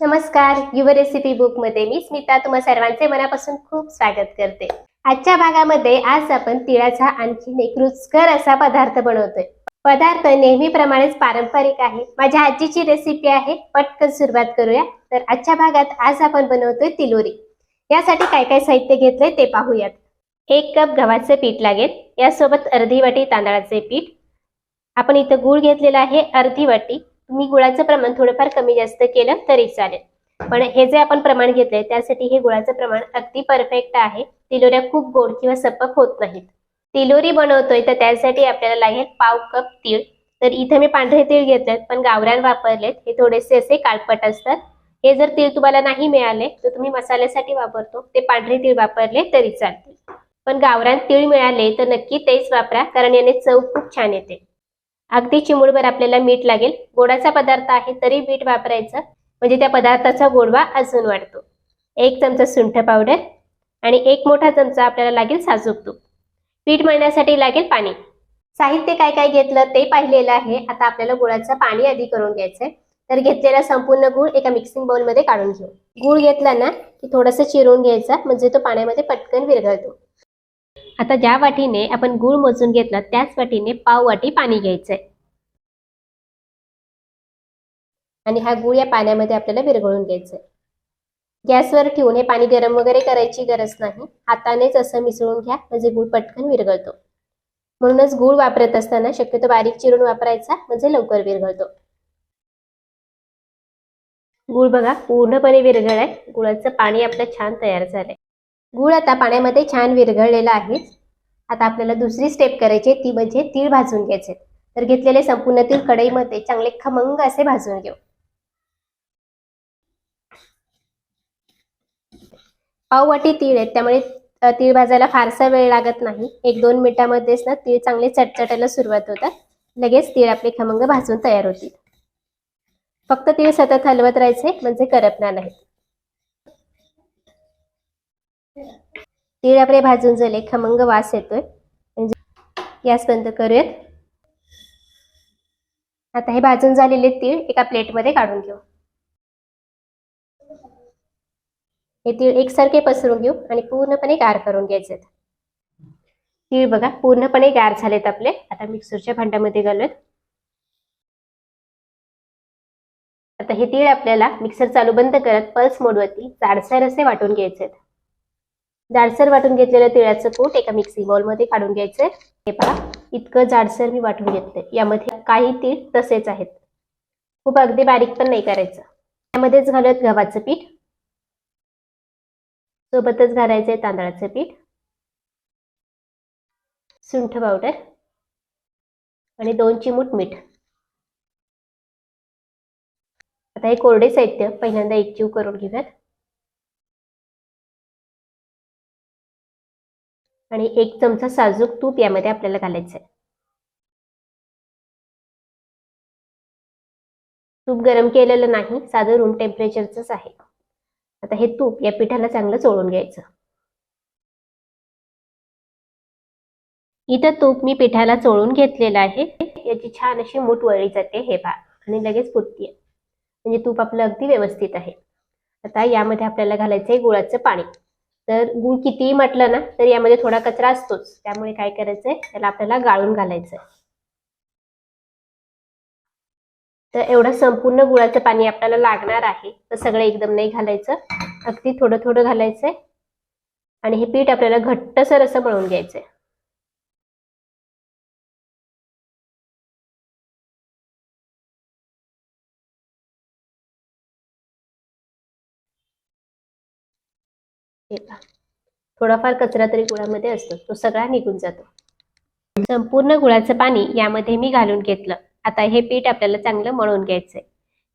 नमस्कार. युव रेसिपी बुकमध्ये मी स्मिता. तुम्हा सर्वांचे मनापासून खूप स्वागत करते. आजच्या भागामध्ये आज आपण तिळाचा आणखीन एक रुचकर असा पदार्थ बनवतोय. पदार्थ नेहमीप्रमाणेच पारंपरिक आहे. माझ्या आजीची रेसिपी आहे. पटकन सुरुवात करूया. तर आजच्या भागात आज आपण बनवतोय तिलोरी. यासाठी काय काय साहित्य घेतलंय ते पाहूयात. एक कप गव्हाचे पीठ लागेल. यासोबत अर्धी वाटी तांदळाचे पीठ. आपण इथं गूळ घेतलेला आहे अर्धी वाटी. तुम्ही गुळाचं प्रमाण थोडंफार कमी जास्त केलं तरी चालेल. पण हे जे आपण प्रमाण घेतलंय त्यासाठी हे गुळाचं प्रमाण अगदी परफेक्ट आहे. तिलोऱ्या खूप गोड किंवा सपक होत नाहीत. तिलोरी बनवतोय तर त्यासाठी आपल्याला लागेल पाव कप तीळ. तर इथं मी पांढरे तीळ घेतलेत पण गावरान वापरलेत. हे थोडेसे असे काळपट असतात. हे जर तीळ तुम्हाला नाही मिळाले तर तुम्ही मसाल्यासाठी वापरतो. ते पांढरे तीळ वापरले तरी चालतील. पण गावरान तीळ मिळाले तर नक्की तेच वापरा कारण याने चव खूप छान येते. अगदी चिमूडभर आपल्याला मीठ लागेल. गोडाचा पदार्थ आहे तरी मीठ वापरायचं. म्हणजे त्या पदार्थाचा गोडवा अजून वाढतो. एक चमचा सुंठ पावडर आणि एक मोठा चमचा आपल्याला लागेल साजूक तूप. पीठ मळण्यासाठी लागेल पाणी. साहित्य काय काय घेतलं ते पाहिलेलं आहे. आता आपल्याला गुळाचं पाणी आधी करून घ्यायचंय. तर घेतलेला संपूर्ण गुळ एका मिक्सिंग बाउलमध्ये काढून घेऊ. गुळ घेतला ना की थोडंसं चिरून घ्यायचा. म्हणजे तो पाण्यामध्ये पटकन विरघळतो. आता ज्या वाटीने आपण गूळ मोजून घेतला त्याच वाटीने पाव वाटी पाणी घ्यायचंय. आणि हा गूळ या पाण्यामध्ये आपल्याला विरघळून घ्यायचंय. गॅसवर ठेवून हे पाणी गरम वगैरे करायची गरज नाही. हातानेच असं मिसळून घ्या म्हणजे गूळ पटकन विरघळतो. म्हणूनच गूळ वापरत असताना शक्यतो बारीक चिरून वापरायचा म्हणजे लवकर विरघळतो. गूळ बघा पूर्णपणे विरघळाय गुळाचं पाणी आपलं छान तयार झालंय. गूळ आता पाण्यामध्ये छान विरघळलेला आहे. आता आपल्याला दुसरी स्टेप करायची ती म्हणजे तीळ भाजून घ्यायचे. तर घेतलेले संपूर्ण तीळ कढईमध्ये चांगले खमंग असे भाजून घेऊ. पाववाटी तीळ आहेत त्यामुळे तीळ भाजायला फारसा वेळ लागत नाही. एक दोन मिनिटामध्येच ना तीळ चांगले चटचटायला सुरुवात होतात. लगेच तीळ आपले खमंग भाजून तयार होतील. फक्त तीळ सतत हलवत राहायचे म्हणजे करपणार नाहीत. तीळ आपले भाजून झाले खमंग वास येतोय. म्हणजे गॅस बंद करूयात. आता हे भाजून झालेले तीळ एका प्लेटमध्ये काढून घेऊ. हे तीळ एकसारखे पसरून घेऊ आणि पूर्णपणे गार करून घ्यायचे तीळ बघा पूर्णपणे गार झालेत आपले. आता मिक्सरच्या भांड्यामध्ये घालूयात. आता हे तीळ आपल्याला मिक्सर चालू बंद करत पल्स मोडवरती जाडसर असे वाटून घ्यायचे जाडसर वाटून घेतलेलं तिळाचं पोट एका मिक्सी मध्ये काढून घ्यायचंय. हे पहा इतकं जाडसर मी वाटून घेतलंय. यामध्ये काही तीळ तसेच आहेत. खूप अगदी बारीक पण नाही करायचं. यामध्येच घालूयात गव्हाचं पीठ. सोबतच घालायचंय तांदळाचं पीठ. सुंठ पावडर. आणि दोन चिमूट मीठ. आता हे कोरडे साहित्य पहिल्यांदा एकजीव करून घेऊयात. आणि एक चमचा साजूक तूप यामध्ये आपल्याला घालायचं आहे तूप गरम केलेलं नाही साधं रूम टेम्परेचरचंच आहे. आता हे तूप या पिठाला चांगलं चोळून घ्यायचं. इथं तूप मी पिठाला चोळून घेतलेलं आहे. याची छान अशी मूठ वळली जाते हे भाग आणि लगेच फुटते म्हणजे तूप आपलं अगदी व्यवस्थित आहे. आता यामध्ये आपल्याला घालायचं आहे गुळाचं पाणी. तर गुळ कितीही म्हटलं ना तर यामध्ये थोडा कचरा असतोच. त्यामुळे काय करायचंय? त्याला आपल्याला गाळून घालायचंय. तर एवढं संपूर्ण गुळाचं पाणी आपल्याला लागणार आहे. तर सगळं एकदम नाही घालायचं. अगदी थोडं थोडं घालायचंय. आणि हे पीठ आपल्याला घट्टसर असं मळून घ्यायचंय. थोडाफार कचरा तरी गुळामध्ये असतो. तो सगळा निघून जातो. संपूर्ण गुळाचं पाणी यामध्ये मी घालून घेतलं. आता हे पीठ आपल्याला चांगलं मळून घ्यायचंय.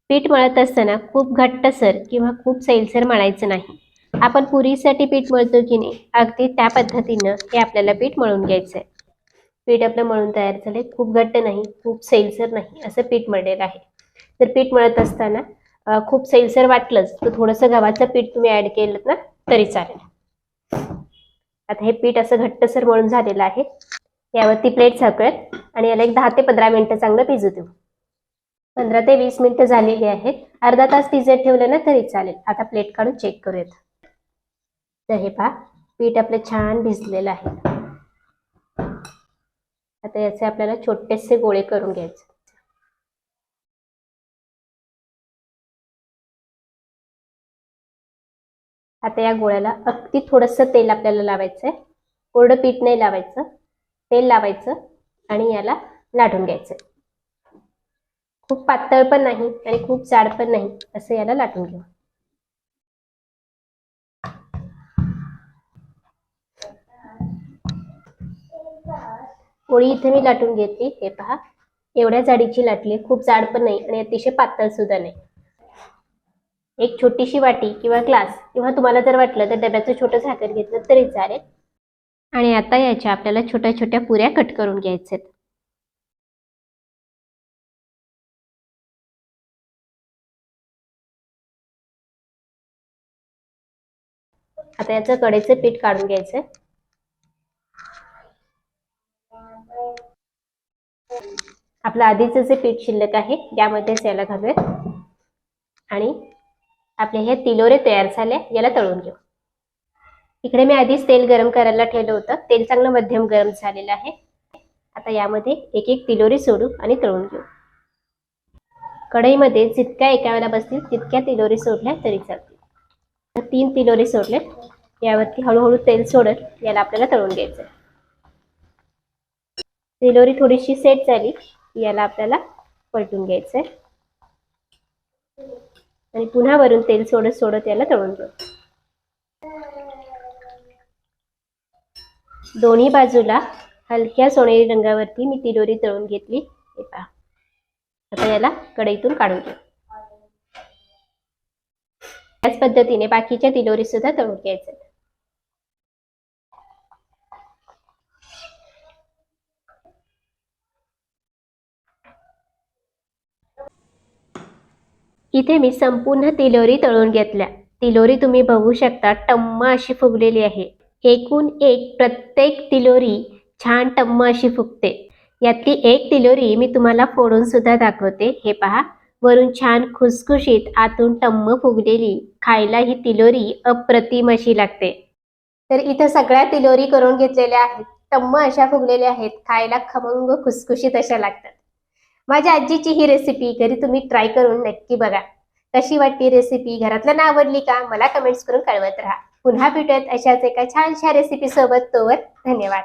पीठ मळत असताना खूप घट्टसर किंवा खूप सैलसर मळायचं नाही. आपण पुरीसाठी पीठ मळतो की नाही अगदी त्या पद्धतीनं हे आपल्याला पीठ मळून घ्यायचंय. पीठ आपलं मळून तयार झालंय. खूप घट्ट नाही खूप सैलसर नाही असं पीठ मळलेलं आहे. तर पीठ मळत असताना खूप सैलसर वाटलंच तर थोडंसं गव्हाचं पीठ तुम्ही ऍड केलं ना तरी चालेल. आता हे पीठ असं घट्टसर मळून झालेलं आहे. यावरती प्लेट झाकूयात आणि याला एक दहा ते पंधरा मिनिटं चांगलं भिजू देऊ. पंधरा ते वीस मिनिटं झालेली आहेत. अर्धा तास भिजत ठेवलं ना तरी चालेल. आता प्लेट काढून चेक करूयात. तर हे पहा पीठ आपलं छान भिजलेलं आहे. आता याचे आपल्याला छोटेसे गोळे करून घ्यायचे. आता या गोळ्याला अगदी थोडंसं तेल आपल्याला लावायचं आहे कोरडं पीठ नाही लावायचं. तेल लावायचं आणि याला लाटून घ्यायचं खूप पातळ पण नाही आणि खूप जाड पण नाही असं याला लाटून घेऊ. पोळी इथे मी लाटून घेतली हे पहा. एवढ्या जाडीची लाटली. खूप जाड पण नाही आणि अतिशय पातळ सुद्धा नाही. एक छोटीशी वाटी किंवा ग्लास किंवा तुम्हाला जर वाटलं तर डब्याचं छोटं झाकण घेतलं तरी चालेल. आणि आता याच्या आपल्याला छोट्या छोट्या पुऱ्या कट करून घ्यायच्यात आता याचं कडेचं पीठ काढून घ्यायचंय आपलं आधीचं जे पीठ शिल्लक आहे त्यामध्येच याला घालूयात. आणि आपले हे तिलोरे तयार झाले याला तळून घेऊ. इकडे मी आधीच तेल गरम करायला ठेवलं होतं. तेल चांगलं मध्यम गरम झालेलं आहे. आता यामध्ये एक एक तिलोरी सोडू आणि तळून घेऊ. कढईमध्ये जितक्या एका वेळेला बसतील तितक्या तिलोरी सोडल्या तरी चालतील. तीन तिलोरी सोडलेत यावरती हळूहळू तेल सोडत याला आपल्याला तळून घ्यायचं तिलोरी थोडीशी सेट झाली. याला आपल्याला पलटून घ्यायचंय. आणि पुन्हा वरून तेल सोडत सोडत याला तळून घेऊ. दोन्ही बाजूला हलक्या सोनेरी रंगावरती मी तिलोरी तळून घेतली. हे पहा. आता याला कढईतून काढून घेऊ. त्याच पद्धतीने बाकीच्या तिलोरी सुद्धा तळून घ्यायच्या इथे मी संपूर्ण तिलोरी तळून घेतल्या. तिलोरी तुम्ही बघू शकता टम्म अशी फुगलेली आहे. एकूण एक प्रत्येक तिलोरी छान टम्म अशी फुगते. यातली एक तिलोरी मी तुम्हाला फोडून सुद्धा दाखवते. हे पहा वरून छान खुसखुशीत आतून टम्म फुगलेली खायला ही तिलोरी अप्रतिम अशी लागते. तर इथं सगळ्या तिलोरी करून घेतलेल्या आहेत. टम्म अशा फुगलेल्या आहेत खायला खमंग खुसखुशीत अशा लागतात. माझ्या आजीची ही रेसिपी घरी तुम्ही ट्राय करून नक्की बघा. कशी वाटली रेसिपी घरातल्यांना आवडली का? मला कमेंट्स करून कळवत राहा. पुन्हा भेटत अशाच एका छानशा रेसिपी सोबत. तोवर धन्यवाद.